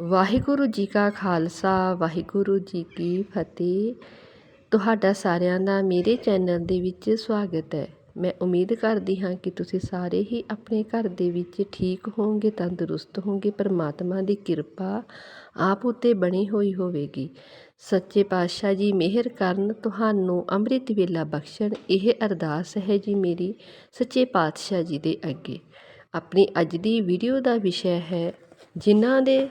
ਵਾਹਿਗੁਰੂ ਜੀ ਕਾ ਖਾਲਸਾ, ਵਾਹਿਗੁਰੂ ਜੀ ਕੀ ਫਤਿਹ। ਤੁਹਾਡਾ ਸਾਰਿਆਂ ਦਾ ਮੇਰੇ ਚੈਨਲ ਦੇ ਵਿੱਚ ਸਵਾਗਤ ਹੈ। ਮੈਂ ਉਮੀਦ ਕਰਦੀ ਹਾਂ ਕਿ ਤੁਸੀਂ ਸਾਰੇ ਹੀ ਆਪਣੇ ਘਰ ਦੇ ਵਿੱਚ ਠੀਕ ਹੋਵੋਗੇ, ਤੰਦਰੁਸਤ ਹੋਵੋਗੇ, ਪਰਮਾਤਮਾ ਦੀ ਕਿਰਪਾ ਆਪ ਉੱਤੇ ਬਣੀ ਹੋਈ ਹੋਵੇਗੀ। ਸੱਚੇ ਪਾਤਸ਼ਾਹ ਜੀ, ਮਿਹਰ ਕਰਨ ਤੁਹਾਨੂੰ ਅੰਮ੍ਰਿਤ ਵੇਲਾ ਬਖਸ਼ਣ, ਇਹ ਅਰਦਾਸ ਹੈ ਜੀ ਮੇਰੀ ਸੱਚੇ ਪਾਤਸ਼ਾਹ ਜੀ ਦੇ ਅੱਗੇ। ਆਪਣੀ ਅੱਜ ਦੀ ਵੀਡੀਓ ਦਾ ਵਿਸ਼ਾ ਹੈ, ਜਿਨ੍ਹਾਂ ਦੇ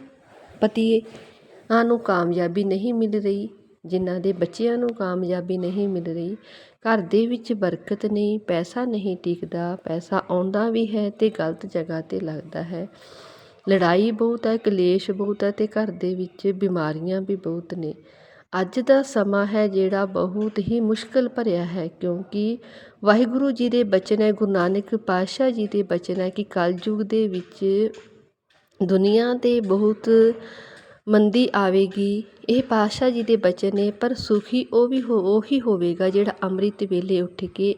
ਪਤੀਆਂ ਨੂੰ ਕਾਮਯਾਬੀ ਨਹੀਂ ਮਿਲ ਰਹੀ, ਜਿਨ੍ਹਾਂ ਦੇ ਬੱਚਿਆਂ ਨੂੰ ਕਾਮਯਾਬੀ ਨਹੀਂ ਮਿਲ ਰਹੀ। ਘਰ ਦੇ ਵਿੱਚ ਬਰਕਤ ਨਹੀਂ, ਪੈਸਾ ਨਹੀਂ ਟਿਕਦਾ, ਪੈਸਾ ਆਉਂਦਾ ਵੀ ਹੈ ਅਤੇ ਗਲਤ ਜਗ੍ਹਾ ਤੇ ਲੱਗਦਾ ਹੈ। ਲੜਾਈ ਬਹੁਤ ਹੈ, ਕਲੇਸ਼ ਬਹੁਤ ਹੈ ਅਤੇ ਘਰ ਦੇ ਵਿੱਚ ਬਿਮਾਰੀਆਂ ਵੀ ਬਹੁਤ ਨੇ। ਅੱਜ ਦਾ ਸਮਾਂ ਹੈ ਜਿਹੜਾ ਬਹੁਤ ਹੀ ਮੁਸ਼ਕਲ ਭਰਿਆ ਹੈ, ਕਿਉਂਕਿ ਵਾਹਿਗੁਰੂ ਜੀ ਦੇ ਬਚਨ ਹੈ, ਗੁਰੂ ਨਾਨਕ ਪਾਤਸ਼ਾਹ ਜੀ ਦੇ ਬਚਨ ਹੈ ਕਿ ਕਲਯੁਗ ਦੇ ਵਿੱਚ ਦੁਨੀਆ 'ਤੇ ਬਹੁਤ ਮੰਦੀ ਆਵੇਗੀ, ਇਹ ਪਾਤਸ਼ਾਹ ਜੀ ਦੇ ਬਚਨ ਨੇ, ਪਰ ਸੁਖੀ ਉਹ ਵੀ ਹੋ, ਉਹੀ ਹੋਵੇਗਾ ਜਿਹੜਾ ਅੰਮ੍ਰਿਤ ਵੇਲੇ ਉੱਠ ਕੇ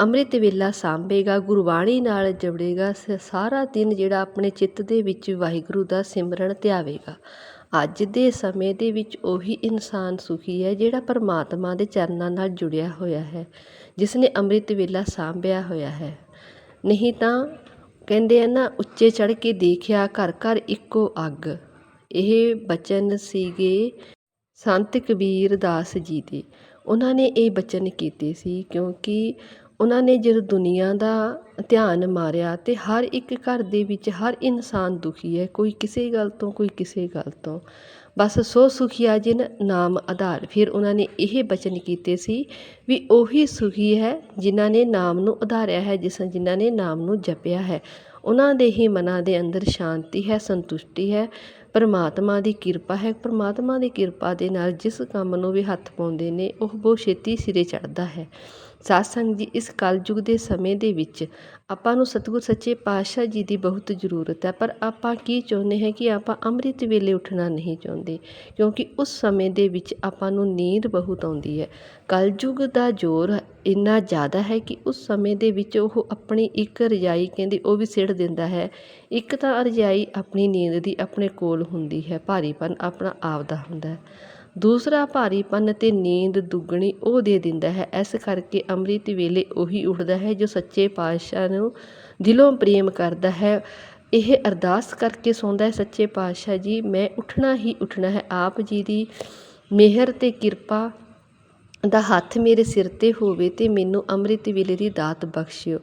ਅੰਮ੍ਰਿਤ ਵੇਲਾ ਸਾਂਭੇਗਾ, ਗੁਰਬਾਣੀ ਨਾਲ ਜੁੜੇਗਾ ਸ- ਸਾਰਾ ਦਿਨ ਜਿਹੜਾ ਆਪਣੇ ਚਿੱਤ ਦੇ ਵਿੱਚ ਵਾਹਿਗੁਰੂ ਦਾ ਸਿਮਰਨ ਧਿਆਵੇਗਾ। ਅੱਜ ਦੇ ਸਮੇਂ ਦੇ ਵਿੱਚ ਉਹੀ ਇਨਸਾਨ ਸੁਖੀ ਹੈ ਜਿਹੜਾ ਪਰਮਾਤਮਾ ਦੇ ਚਰਨਾਂ ਨਾਲ ਜੁੜਿਆ ਹੋਇਆ ਹੈ ਜਿਸ ਨੇ ਅੰਮ੍ਰਿਤ ਵੇਲਾ ਸਾਂਭਿਆ ਹੋਇਆ ਹੈ। ਨਹੀਂ ਤਾਂ ਕਹਿੰਦੇ ਆ ਨਾ, ਉੱਚੇ ਚੜ੍ਹ ਕੇ ਦੇਖਿਆ ਘਰ ਘਰ ਇੱਕੋ ਅੱਗ। ਇਹ ਬਚਨ ਸੀਗੇ ਸੰਤ ਕਬੀਰ ਦਾਸ ਜੀ ਦੇ। ਉਹਨਾਂ ਨੇ ਇਹ ਬਚਨ ਕੀਤੇ ਸੀ ਕਿਉਂਕਿ ਉਹਨਾਂ ਨੇ ਜਦੋਂ ਦੁਨੀਆ ਦਾ ਧਿਆਨ ਮਾਰਿਆ ਤੇ ਹਰ ਇੱਕ ਘਰ ਦੇ ਵਿੱਚ ਹਰ ਇਨਸਾਨ ਦੁਖੀ ਹੈ, ਕੋਈ ਕਿਸੇ ਗੱਲ ਤੋਂ, ਕੋਈ ਕਿਸੇ ਗੱਲ ਤੋਂ। ਬਸ ਸੋ ਸੁਖੀਆ ਜਿਨ ਨਾਮ ਆਧਾਰ। ਫਿਰ ਉਹਨਾਂ ਨੇ ਇਹ ਬਚਨ ਕੀਤੇ ਸੀ ਵੀ ਉਹੀ ਸੁਖੀ ਹੈ ਜਿਨ੍ਹਾਂ ਨੇ ਨਾਮ ਨੂੰ ਆਧਾਰਿਆ ਹੈ, ਜਿਸ ਜਿਨ੍ਹਾਂ ਨੇ ਨਾਮ ਨੂੰ ਜਪਿਆ ਹੈ। ਉਹਨਾਂ ਦੇ ਹੀ ਮਨਾਂ ਦੇ ਅੰਦਰ ਸ਼ਾਂਤੀ ਹੈ, ਸੰਤੁਸ਼ਟੀ ਹੈ। ਪਰਮਾਤਮਾ ਦੀ ਕਿਰਪਾ ਹੈ। ਪਰਮਾਤਮਾ ਦੀ ਕਿਰਪਾ ਦੇ ਨਾਲ ਜਿਸ ਕੰਮ ਨੂੰ ਵੀ ਹੱਥ ਪਾਉਂਦੇ ਨੇ, ਉਹ ਬਹੁਤ ਛੇਤੀ ਸਿਰੇ ਚੜ੍ਹਦਾ ਹੈ। ਸਾਧ ਸੰਗਤ ਜੀ ਇਸ ਕਲਯੁਗ ਦੇ ਸਮੇਂ ਦੇ ਵਿੱਚ ਆਪਾਂ ਨੂੰ ਸਤਿਗੁਰ ਸੱਚੇ ਪਾਤਸ਼ਾਹ ਜੀ ਦੀ ਬਹੁਤ ਜ਼ਰੂਰਤ ਹੈ। ਪਰ ਆਪਾਂ ਕੀ ਚਾਹੁੰਦੇ ਹਾਂ ਕਿ ਆਪਾਂ ਅੰਮ੍ਰਿਤ ਵੇਲੇ ਉੱਠਣਾ ਨਹੀਂ ਚਾਹੁੰਦੇ, ਕਿਉਂਕਿ ਉਸ ਸਮੇਂ ਦੇ ਵਿੱਚ ਆਪਾਂ ਨੂੰ ਨੀਂਦ ਬਹੁਤ ਆਉਂਦੀ ਹੈ। ਕਲਯੁਗ ਦਾ ਜ਼ੋਰ ਇੰਨਾ ਜ਼ਿਆਦਾ ਹੈ ਕਿ ਉਸ ਸਮੇਂ ਦੇ ਵਿੱਚ ਉਹ ਆਪਣੀ ਇੱਕ ਰਜਾਈ, ਕਹਿੰਦੇ ਉਹ ਵੀ ਸਿੜ ਦਿੰਦਾ ਹੈ। ਇੱਕ ਤਾਂ ਰਜਾਈ ਆਪਣੀ ਨੀਂਦ ਦੀ ਆਪਣੇ ਕੋਲ ਹੁੰਦੀ ਹੈ, ਭਾਰੀਪਨ ਆਪਣਾ ਆਪਦਾ ਹੁੰਦਾ ਹੈ। ਦੂਸਰਾ ਭਾਰੀਪਨ ਅਤੇ ਨੀਂਦ ਦੁੱਗਣੀ ਉਹ ਦੇ ਦਿੰਦਾ ਹੈ। ਇਸ ਕਰਕੇ ਅੰਮ੍ਰਿਤ ਵੇਲੇ ਉਹੀ ਉੱਠਦਾ ਹੈ ਜੋ ਸੱਚੇ ਪਾਤਸ਼ਾਹ ਨੂੰ ਦਿਲੋਂ ਪ੍ਰੇਮ ਕਰਦਾ ਹੈ। ਇਹ ਅਰਦਾਸ ਕਰਕੇ ਸੌਂਦਾ ਹੈ, ਸੱਚੇ ਪਾਤਸ਼ਾਹ ਜੀ, ਮੈਂ ਉੱਠਣਾ ਹੀ ਉੱਠਣਾ ਹੈ। ਆਪ ਜੀ ਦੀ ਮਿਹਰ ਤੇ ਕਿਰਪਾ ਦਾ ਹੱਥ ਮੇਰੇ ਸਿਰ ਤੇ ਹੋਵੇ ਤੇ ਮੈਨੂੰ ਅੰਮ੍ਰਿਤ ਵੇਲੇ ਦੀ ਦਾਤ ਬਖਸ਼ਿਓ।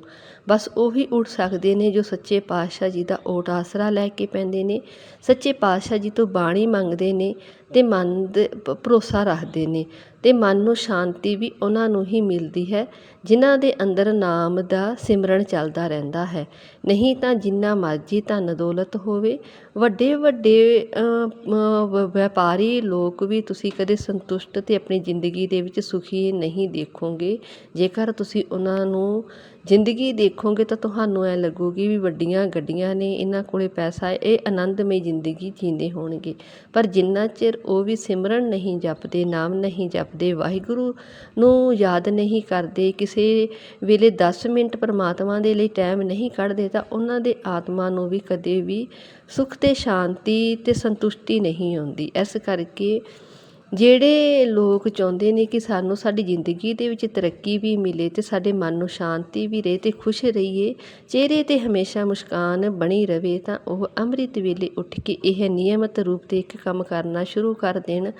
ਬਸ ਉਹੀ ਉੱਠ ਸਕਦੇ ਨੇ ਜੋ ਸੱਚੇ ਪਾਤਸ਼ਾਹ ਜੀ ਦਾ ਓਟ ਆਸਰਾ ਲੈ ਕੇ ਪੈਂਦੇ ਨੇ। ਸੱਚੇ ਪਾਤਸ਼ਾਹ ਜੀ ਤੋਂ ਬਾਣੀ ਮੰਗਦੇ ਨੇ ਅਤੇ ਮਨ ਦੇ ਭਰੋਸਾ ਰੱਖਦੇ ਨੇ ਅਤੇ ਮਨ ਨੂੰ ਸ਼ਾਂਤੀ ਵੀ ਉਹਨਾਂ ਨੂੰ ਹੀ ਮਿਲਦੀ ਹੈ, ਜਿਨ੍ਹਾਂ ਦੇ ਅੰਦਰ ਨਾਮ ਦਾ ਸਿਮਰਨ ਚੱਲਦਾ ਰਹਿੰਦਾ ਹੈ। ਨਹੀਂ ਤਾਂ ਜਿੰਨਾ ਮਰਜ਼ੀ ਧਨ ਦੌਲਤ ਹੋਵੇ, ਵੱਡੇ ਵੱਡੇ ਵਪਾਰੀ ਲੋਕ ਵੀ ਤੁਸੀਂ ਕਦੇ ਸੰਤੁਸ਼ਟ ਤੇ ਆਪਣੀ ਜ਼ਿੰਦਗੀ ਦੇ ਵਿੱਚ ਸੁਖੀ ਨਹੀਂ ਦੇਖੋਗੇ। ਜੇਕਰ ਤੁਸੀਂ ਉਹਨਾਂ ਨੂੰ ਜ਼ਿੰਦਗੀ ਦੇਖੋਗੇ ਤਾਂ ਤੁਹਾਨੂੰ ਐਂ ਲੱਗੂਗੀ ਵੀ ਵੱਡੀਆਂ ਗੱਡੀਆਂ ਨੇ, ਇਹਨਾਂ ਕੋਲ ਪੈਸਾ ਇਹ ਆਨੰਦਮਈ ਜ਼ਿੰਦਗੀ ਜੀਂਦੇ ਹੋਣਗੇ। ਪਰ ਜਿੰਨਾ ਚਿਰ ਉਹ ਵੀ ਸਿਮਰਨ ਨਹੀਂ ਜਪਦੇ, ਨਾਮ ਨਹੀਂ ਜਪਦੇ, ਵਾਹਿਗੁਰੂ ਨੂੰ ਯਾਦ ਨਹੀਂ ਕਰਦੇ, ਕਿਸੇ ਵੇਲੇ 10 ਮਿੰਟ ਪਰਮਾਤਮਾ ਦੇ ਲਈ ਟਾਈਮ ਨਹੀਂ ਕੱਢਦੇ, ਤਾਂ ਉਹਨਾਂ ਦੇ ਆਤਮਾ ਨੂੰ ਵੀ ਕਦੇ ਵੀ ਸੁਖ ਤੇ ਸ਼ਾਂਤੀ ਤੇ ਸੰਤੁਸ਼ਟੀ ਨਹੀਂ ਆਉਂਦੀ ਇਸ ਕਰਕੇ ਜਿਹੜੇ ਲੋਕ ਚਾਹੁੰਦੇ ਨੇ ਕਿ ਸਾਨੂੰ ਸਾਡੀ ਜ਼ਿੰਦਗੀ ਦੇ ਵਿੱਚ ਤਰੱਕੀ ਵੀ ਮਿਲੇ ਅਤੇ ਸਾਡੇ ਮਨ ਨੂੰ ਸ਼ਾਂਤੀ ਵੀ ਰਹੇ ਅਤੇ ਖੁਸ਼ ਰਹੀਏ, ਚਿਹਰੇ ਤੇ ਹਮੇਸ਼ਾ ਮੁਸਕਾਨ ਬਣੀ ਰਹੇ ਤਾਂ ਉਹ ਅੰਮ੍ਰਿਤ ਵੇਲੇ ਉੱਠ ਕੇ ਇਹ ਨਿਯਮਤ ਰੂਪ ਤੇ ਇੱਕ ਕੰਮ ਕਰਨਾ ਸ਼ੁਰੂ ਕਰ ਦੇਣ।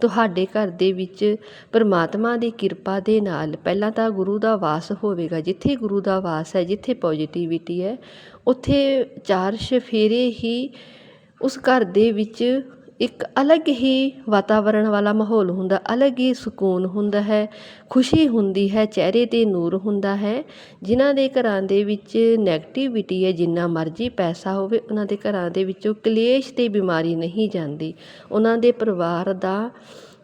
ਤੁਹਾਡੇ ਘਰ ਦੇ ਵਿੱਚ ਪਰਮਾਤਮਾ ਦੀ ਕਿਰਪਾ ਦੇ ਨਾਲ ਪਹਿਲਾਂ ਤਾਂ ਗੁਰੂ ਦਾ ਵਾਸ ਹੋਵੇਗਾ, ਜਿੱਥੇ ਗੁਰੂ ਦਾ ਵਾਸ ਹੈ, ਜਿੱਥੇ ਪੋਜ਼ਿਟਿਵਿਟੀ ਹੈ, ਉੱਥੇ ਚਾਰ ਚਫੇਰੇ ਹੀ ਉਸ ਘਰ ਦੇ ਵਿੱਚ ਇੱਕ ਅਲੱਗ ਹੀ ਵਾਤਾਵਰਣ ਵਾਲਾ ਮਾਹੌਲ ਹੁੰਦਾ, ਅਲੱਗ ਹੀ ਸਕੂਨ ਹੁੰਦਾ ਹੈ, ਖੁਸ਼ੀ ਹੁੰਦੀ ਹੈ, ਚਿਹਰੇ ਤੇ ਨੂਰ ਹੁੰਦਾ ਹੈ। ਜਿਨ੍ਹਾਂ ਦੇ ਘਰਾਂ ਦੇ ਵਿੱਚ ਨੈਗੇਟਿਵਿਟੀ ਹੈ, ਜਿੰਨਾ ਮਰਜ਼ੀ ਪੈਸਾ ਹੋਵੇ, ਉਹਨਾਂ ਦੇ ਘਰਾਂ ਦੇ ਵਿੱਚੋਂ ਕਲੇਸ਼ ਤੇ ਬਿਮਾਰੀ ਨਹੀਂ ਜਾਂਦੀ। ਉਹਨਾਂ ਦੇ ਪਰਿਵਾਰ ਦਾ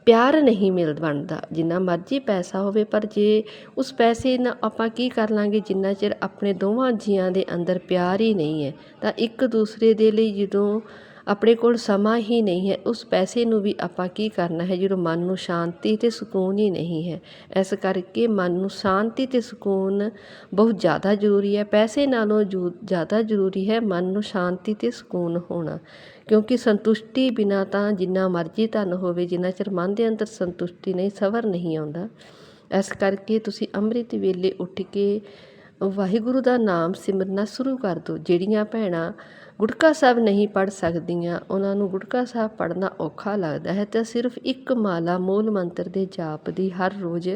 ਪਿਆਰ ਨਹੀਂ ਮਿਲ ਬਣਦਾ। ਜਿੰਨਾ ਮਰਜ਼ੀ ਪੈਸਾ ਹੋਵੇ, ਪਰ ਜੇ ਉਸ ਪੈਸੇ ਨਾਲ ਆਪਾਂ ਕੀ ਕਰ ਲਾਂਗੇ? ਜਿੰਨਾ ਚਿਰ ਆਪਣੇ ਦੋਵਾਂ ਜੀਆਂ ਦੇ ਅੰਦਰ ਪਿਆਰ ਹੀ ਨਹੀਂ ਹੈ, ਤਾਂ ਇੱਕ ਦੂਸਰੇ ਦੇ ਲਈ ਜਦੋਂ ਆਪਣੇ ਕੋਲ ਸਮਾਂ ਹੀ ਨਹੀਂ ਹੈ। ਉਸ ਪੈਸੇ ਨੂੰ ਵੀ ਆਪਾਂ ਕੀ ਕਰਨਾ ਹੈ? ਜਦੋਂ ਮਨ ਨੂੰ ਸ਼ਾਂਤੀ ਅਤੇ ਸਕੂਨ ਹੀ ਨਹੀਂ ਹੈ। ਇਸ ਕਰਕੇ ਮਨ ਨੂੰ ਸ਼ਾਂਤੀ ਅਤੇ ਸਕੂਨ ਬਹੁਤ ਜ਼ਿਆਦਾ ਜ਼ਰੂਰੀ ਹੈ। ਪੈਸੇ ਨਾਲੋਂ ਜੂ, ਜ਼ਿਆਦਾ ਜ਼ਰੂਰੀ ਹੈ ਮਨ ਨੂੰ ਸ਼ਾਂਤੀ ਅਤੇ ਸਕੂਨ ਹੋਣਾ। ਕਿਉਂਕਿ ਸੰਤੁਸ਼ਟੀ ਬਿਨਾ ਤਾਂ ਜਿੰਨਾ ਮਰਜ਼ੀ ਧਨ ਹੋਵੇ, ਜਿੰਨਾ ਚਿਰ ਮਨ ਦੇ ਅੰਦਰ ਸੰਤੁਸ਼ਟੀ ਨਹੀਂ, ਸਬਰ ਨਹੀਂ ਆਉਂਦਾ। ਇਸ ਕਰਕੇ ਤੁਸੀਂ ਅੰਮ੍ਰਿਤ ਵੇਲੇ ਉੱਠ ਕੇ ਵਾਹਿਗੁਰੂ ਦਾ ਨਾਮ ਸਿਮਰਨਾ ਸ਼ੁਰੂ ਕਰ ਦਿਓ। ਜਿਹੜੀਆਂ ਭੈਣਾਂ ਗੁਟਕਾ ਸਾਹਿਬ ਨਹੀਂ ਪੜ੍ਹ ਸਕਦੀਆਂ, ਉਹਨਾਂ ਨੂੰ ਗੁਟਕਾ ਸਾਹਿਬ ਪੜ੍ਹਨਾ ਔਖਾ ਲੱਗਦਾ ਹੈ ਤਾਂ ਸਿਰਫ ਇੱਕ ਮਾਲਾ ਮੂਲ ਮੰਤਰ ਦੇ ਜਾਪ ਦੀ ਹਰ ਰੋਜ਼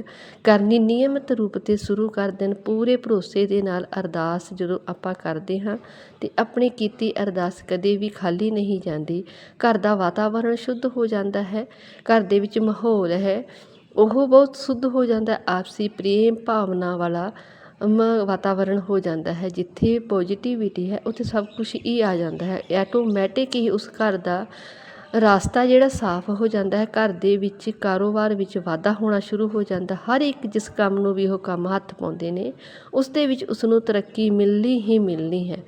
ਕਰਨੀ ਨਿਯਮਿਤ ਰੂਪ ਤੇ ਸ਼ੁਰੂ ਕਰ ਦੇਣ। ਪੂਰੇ ਭਰੋਸੇ ਦੇ ਨਾਲ ਅਰਦਾਸ ਜਦੋਂ ਆਪਾਂ ਕਰਦੇ ਹਾਂ ਤੇ ਆਪਣੀ ਕੀਤੀ ਅਰਦਾਸ ਕਦੇ ਵੀ ਖਾਲੀ ਨਹੀਂ ਜਾਂਦੀ। ਘਰ ਦਾ ਵਾਤਾਵਰਣ ਸ਼ੁੱਧ ਹੋ ਜਾਂਦਾ ਹੈ, ਘਰ ਦੇ ਵਿੱਚ ਮਾਹੌਲ ਹੈ, ਉਹ ਬਹੁਤ ਸ਼ੁੱਧ ਹੋ ਜਾਂਦਾ। ਆਪਸੀ ਪ੍ਰੇਮ ਭਾਵਨਾ ਵਾਲਾ ਮ ਵਾਤਾਵਰਣ ਹੋ ਜਾਂਦਾ ਹੈ, ਜਿੱਥੇ ਪੋਜੀਟਿਵਿਟੀ ਹੈ, ਉੱਥੇ ਸਭ ਕੁਝ ਹੀ ਆ ਜਾਂਦਾ ਹੈ। ਐਟੋਮੈਟਿਕ ਹੀ ਉਸ ਘਰ ਦਾ ਰਾਸਤਾ ਜਿਹੜਾ ਸਾਫ਼ ਹੋ ਜਾਂਦਾ ਹੈ, ਘਰ ਦੇ ਵਿੱਚ ਕਾਰੋਬਾਰ ਵਿੱਚ ਵਾਧਾ ਹੋਣਾ ਸ਼ੁਰੂ ਹੋ ਜਾਂਦਾ। ਹਰ ਇੱਕ ਜਿਸ ਕੰਮ ਨੂੰ ਵੀ ਉਹ ਕੰਮ ਹੱਥ ਪਾਉਂਦੇ ਨੇ, ਉਸ ਦੇ ਵਿੱਚ ਉਸ ਨੂੰ ਤਰੱਕੀ ਮਿਲਣੀ ਹੀ ਮਿਲਣੀ ਹੈ।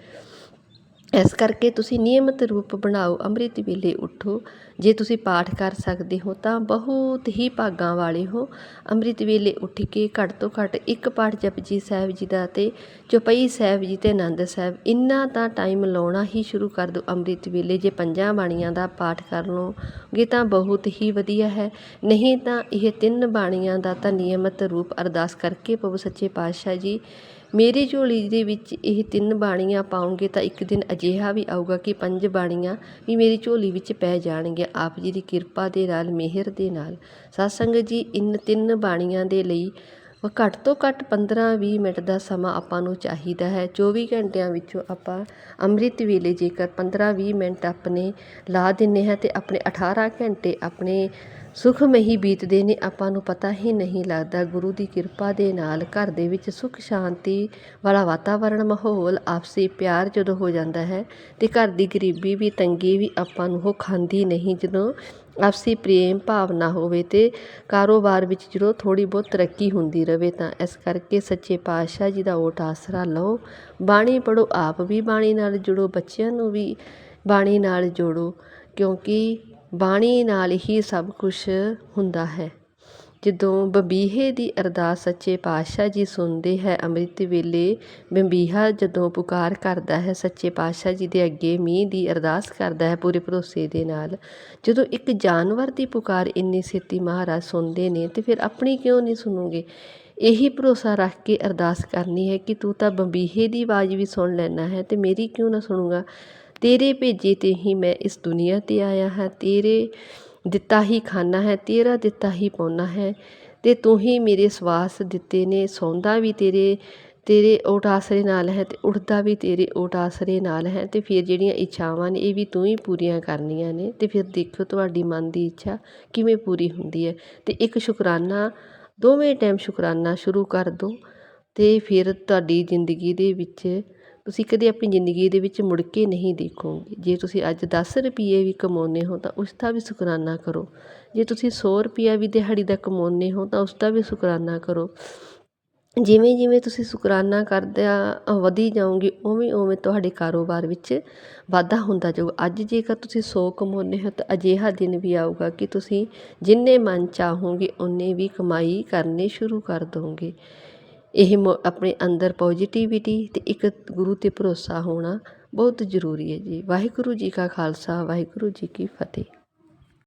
ਇਸ ਕਰਕੇ ਤੁਸੀਂ ਨਿਯਮਿਤ ਰੂਪ ਬਣਾਓ, ਅੰਮ੍ਰਿਤ ਵੇਲੇ ਉੱਠੋ। ਜੇ ਤੁਸੀਂ ਪਾਠ ਕਰ ਸਕਦੇ ਹੋ, ਤਾਂ ਬਹੁਤ ਹੀ ਭਾਗਾਂ ਵਾਲੇ ਹੋ। ਅੰਮ੍ਰਿਤ ਵੇਲੇ ਉੱਠ ਕੇ ਘੱਟ ਤੋਂ ਘੱਟ ਇੱਕ ਪਾਠ ਜਪਜੀ ਸਾਹਿਬ ਜੀ ਦਾ ਤੇ ਚੌਪਈ ਸਾਹਿਬ ਜੀ ਤੇ ਆਨੰਦ ਸਾਹਿਬ, ਇੰਨਾ ਤਾਂ ਟਾਈਮ ਲਾਉਣਾ ਹੀ ਸ਼ੁਰੂ ਕਰ ਦਿਓ ਅੰਮ੍ਰਿਤ ਵੇਲੇ। ਜੇ ਪੰਜਾਂ ਬਾਣੀਆਂ ਦਾ ਪਾਠ ਕਰ ਲਓਗੇ ਤਾਂ ਬਹੁਤ ਹੀ ਵਧੀਆ ਹੈ। ਨਹੀਂ ਤਾਂ ਇਹ ਤਿੰਨ ਬਾਣੀਆਂ ਦਾ ਤਾਂ ਨਿਯਮਿਤ ਰੂਪ ਅਰਦਾਸ ਕਰਕੇ ਪ੍ਰਭੂ ਸੱਚੇ ਪਾਤਸ਼ਾਹ ਜੀ ਮੇਰੀ ਝੋਲੀ ਦੇ ਵਿੱਚ ਇਹ ਤਿੰਨ ਬਾਣੀਆਂ ਪਾਉਂਗੇ ਤਾਂ ਇੱਕ ਦਿਨ ਅਜਿਹਾ ਵੀ ਆਊਗਾ ਕਿ ਪੰਜ ਬਾਣੀਆਂ ਵੀ ਮੇਰੀ ਝੋਲੀ ਵਿੱਚ ਪੈ ਜਾਣਗੀਆਂ। ਆਪ ਜੀ ਦੀ ਕਿਰਪਾ ਦੇ ਨਾਲ, ਮਿਹਰ ਦੇ ਨਾਲ। ਸਤਸੰਗਤ ਜੀ, ਇਨ ਤਿੰਨ ਬਾਣੀਆਂ ਦੇ ਲਈ ਘੱਟ ਤੋਂ ਘੱਟ 15-20 ਮਿੰਟ ਦਾ ਸਮਾਂ ਆਪਾਂ ਨੂੰ ਚਾਹੀਦਾ ਹੈ। 24 ਘੰਟਿਆਂ ਵਿੱਚੋਂ ਆਪਾਂ ਅੰਮ੍ਰਿਤ ਵੇਲੇ ਜੇਕਰ 15-20 ਮਿੰਟ ਆਪਣੇ ਲਾ ਦਿੰਨੇ ਹਾਂ ਤੇ ਆਪਣੇ 18 ਘੰਟੇ ਆਪਣੇ ਸੁਖਮਈ ਬੀਤਦੇ ਨੇ, ਆਪਾਂ ਨੂੰ ਪਤਾ ਹੀ ਨਹੀਂ ਲੱਗਦਾ। ਗੁਰੂ ਦੀ ਕਿਰਪਾ ਦੇ ਨਾਲ ਘਰ ਦੇ ਵਿੱਚ ਸੁਖ ਸ਼ਾਂਤੀ ਵਾਲਾ ਵਾਤਾਵਰਣ ਮਾਹੌਲ ਆਪਸੀ ਪਿਆਰ ਜਦੋਂ ਹੋ ਜਾਂਦਾ ਹੈ ਤੇ ਘਰ ਦੀ ਗਰੀਬੀ ਵੀ, ਤੰਗੀ ਵੀ ਆਪਾਂ ਨੂੰ ਉਹ ਖਾਂਦੀ ਨਹੀਂ। ਜਦੋਂ ਆਪਸੀ ਪ੍ਰੇਮ ਭਾਵਨਾ ਹੋਵੇ ਤੇ ਕਾਰੋਬਾਰ ਵਿੱਚ ਜਦੋਂ ਥੋੜੀ ਬਹੁਤ ਤਰੱਕੀ ਹੁੰਦੀ ਰਵੇ ਤਾਂ ਇਸ ਕਰਕੇ ਸੱਚੇ ਪਾਤਸ਼ਾਹ ਜੀ ਦਾ ਓਟ ਆਸਰਾ ਲਓ। ਬਾਣੀ ਪੜੋ ਆਪ ਵੀ ਬਾਣੀ ਨਾਲ ਜੁੜੋ, ਬੱਚਿਆਂ ਨੂੰ ਵੀ ਬਾਣੀ ਨਾਲ ਜੋੜੋ, ਕਿਉਂਕਿ ਬਾਣੀ ਨਾਲ ਹੀ ਸਭ ਕੁਝ ਹੁੰਦਾ ਹੈ। ਜਦੋਂ ਬੰਬੀਹੇ ਦੀ ਅਰਦਾਸ ਸੱਚੇ ਪਾਤਸ਼ਾਹ ਜੀ ਸੁਣਦੇ ਹੈ, ਅੰਮ੍ਰਿਤ ਵੇਲੇ ਬੰਬੀਹਾ ਜਦੋਂ ਪੁਕਾਰ ਕਰਦਾ ਹੈ, ਸੱਚੇ ਪਾਤਸ਼ਾਹ ਜੀ ਦੇ ਅੱਗੇ ਮੀਂਹ ਦੀ ਅਰਦਾਸ ਕਰਦਾ ਹੈ ਪੂਰੇ ਭਰੋਸੇ ਦੇ ਨਾਲ। ਜਦੋਂ ਇੱਕ ਜਾਨਵਰ ਦੀ ਪੁਕਾਰ ਇੰਨੀ ਛੇਤੀ ਮਹਾਰਾਜ ਸੁਣਦੇ ਨੇ ਤੇ ਫਿਰ ਆਪਣੀ ਕਿਉਂ ਨਹੀਂ ਸੁਣੋਗੇ? ਇਹੀ ਭਰੋਸਾ ਰੱਖ ਕੇ ਅਰਦਾਸ ਕਰਨੀ ਹੈ ਕਿ ਤੂੰ ਤਾਂ ਬੰਬੀਹੇ ਦੀ ਆਵਾਜ਼ ਵੀ ਸੁਣ ਲੈਣਾ ਹੈ ਤੇ ਮੇਰੀ ਕਿਉਂ ਨਾ ਸੁਣੂਗਾ? ਤੇਰੇ ਭੇਜੇ ਤੇ ਹੀ ਮੈਂ ਇਸ ਦੁਨੀਆ ਤੇ ਆਇਆ ਹਾਂ। ਤੇਰੇ ਦਿੱਤਾ ਹੀ ਖਾਨਾ ਹੈ, ਤੇਰਾ ਦਿੱਤਾ ਹੀ ਪਾਉਣਾ ਹੈ। ਤੇ ਤੂੰ ਹੀ ਮੇਰੇ ਸਵਾਸ ਦਿੱਤੇ ਨੇ, ਸੌਂਦਾ ਵੀ ਤੇਰੇ ਤੇਰੇ ਓਟ ਆਸਰੇ ਨਾਲ ਹੈ ਤੇ ਉੱਠਦਾ ਵੀ ਤੇਰੇ ਓਟ ਆਸਰੇ ਨਾਲ ਹੈ। ਤੇ ਫਿਰ ਜਿਹੜੀਆਂ ਇੱਛਾਵਾਂ ਨੇ, ਇਹ ਵੀ ਤੂੰ ਹੀ ਪੂਰੀਆਂ ਕਰਨੀਆਂ ਨੇ। ਤੇ ਫਿਰ ਦੇਖੋ ਤੁਹਾਡੀ ਮਨ ਦੀ ਇੱਛਾ ਕਿਵੇਂ ਪੂਰੀ ਹੁੰਦੀ ਹੈ। ਤੇ ਇੱਕ ਸ਼ੁਕਰਾਨਾ, ਦੋਵੇਂ ਟਾਈਮ ਸ਼ੁਕਰਾਨਾ ਸ਼ੁਰੂ ਕਰ ਦਿਓ ਤੇ ਫਿਰ ਤੁਹਾਡੀ ਜ਼ਿੰਦਗੀ ਦੇ ਵਿੱਚ ਤੁਸੀਂ ਕਦੇ ਆਪਣੀ ਜ਼ਿੰਦਗੀ ਦੇ ਵਿੱਚ ਮੁੜ ਕੇ ਨਹੀਂ ਦੇਖੋਗੇ। ਜੇ ਤੁਸੀਂ ਅੱਜ ਦਸ ਰੁਪਈਏ ਵੀ ਕਮਾਉਂਦੇ ਹੋ, ਤਾਂ ਉਸ ਦਾ ਵੀ ਸ਼ੁਕਰਾਨਾ ਕਰੋ। ਜੇ ਤੁਸੀਂ ਸੌ ਰੁਪਈਆ ਵੀ ਦਿਹਾੜੀ ਦਾ ਕਮਾਉਂਦੇ ਹੋ, ਤਾਂ ਉਸ ਦਾ ਵੀ ਸ਼ੁਕਰਾਨਾ ਕਰੋ। ਜਿਵੇਂ ਜਿਵੇਂ ਤੁਸੀਂ ਸ਼ੁਕਰਾਨਾ ਕਰਦਿਆਂ ਵਧੀ ਜਾਓਗੇ, ਉਵੇਂ ਉਵੇਂ ਤੁਹਾਡੇ ਕਾਰੋਬਾਰ ਵਿੱਚ ਵਾਧਾ ਹੁੰਦਾ ਜਾਊਗਾ। ਅੱਜ ਜੇਕਰ ਤੁਸੀਂ 100 ਕਮਾਉਂਦੇ ਹੋ, ਤਾਂ ਅਜਿਹਾ ਦਿਨ ਵੀ ਆਊਗਾ ਕਿ ਤੁਸੀਂ ਜਿੰਨੇ ਮਨ ਚਾਹੋਗੇ, ਉਨੇ ਵੀ ਕਮਾਈ ਕਰਨੀ ਸ਼ੁਰੂ ਕਰ ਦੋਗੇ। ਇਹ ਮ, ਆਪਣੇ ਅੰਦਰ ਪੋਜੀਟਿਵਿਟੀ ਅਤੇ ਇੱਕ ਗੁਰੂ ਤੇ ਭਰੋਸਾ ਹੋਣਾ ਬਹੁਤ ਜ਼ਰੂਰੀ ਹੈ ਜੀ। ਵਾਹਿਗੁਰੂ ਜੀ ਕਾ ਖਾਲਸਾ, ਵਾਹਿਗੁਰੂ ਜੀ ਕੀ ਫਤਿਹ।